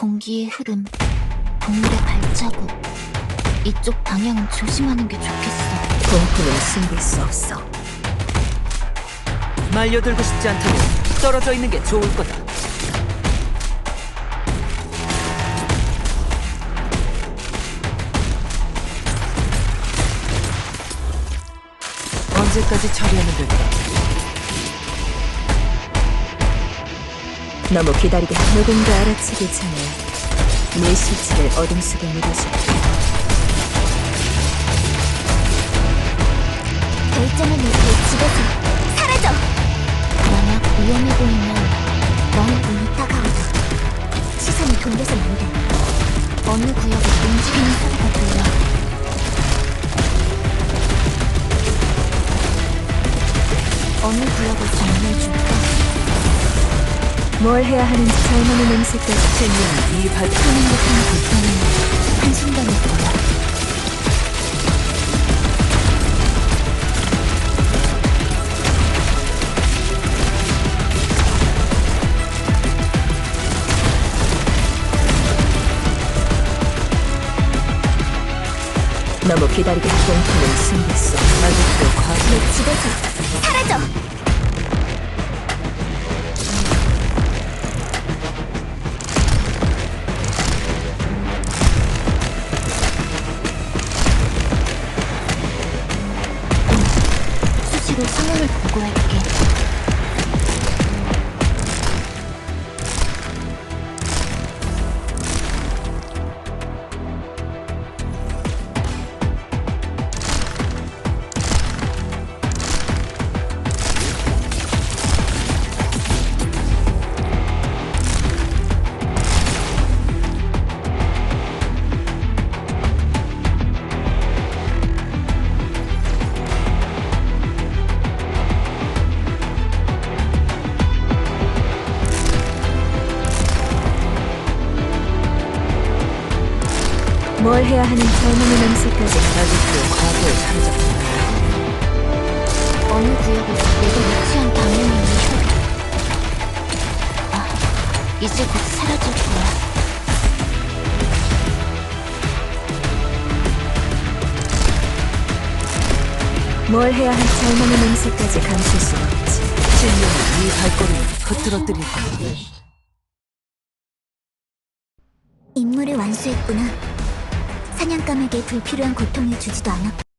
공기의 흐름, 동물의 발자국. 이쪽 방향은 조심하는 게 좋겠어. 공포는 숨길 수 없어. 말려들고 싶지 않다면 떨어져 있는 게 좋을 거다. 언제까지 처리하면 될까? 너무 기다리게 하- 누군가 알아채기 전에 네 실체를 어둠 속에 묻어줄게. 결정을 내게 집에서 사라져! 만약 위험해 보이면 너무 다가오자. 시선을 돌려선 안 돼. 어느 구역에 움직이는 소리가 들려. 어느 구역을 정리해줄까? 뭘 해야 하는지 잘못의 냄새까지 생명이 이 발, 하는 듯한 불편은 한순간일 거야. 너무 기다리게 숨길 수 없어. 아직도 과거 내 집에서 사라져! 수시로 상황을 보고할게. 뭘 해야 하는 잘못의 냄새까지 아직도 과거에 사라졌구나. 어느 구역에서 내가 위치한 방향이 있는 아, 이제 곧 사라질 거야. 뭘 해야 할 잘못의 냄새까지 감출 수 없지. 생명이 이 발걸음을 흐트러뜨릴 거야. 임무를 완수했구나. 사냥감에게 불필요한 고통을 주지도 않았고.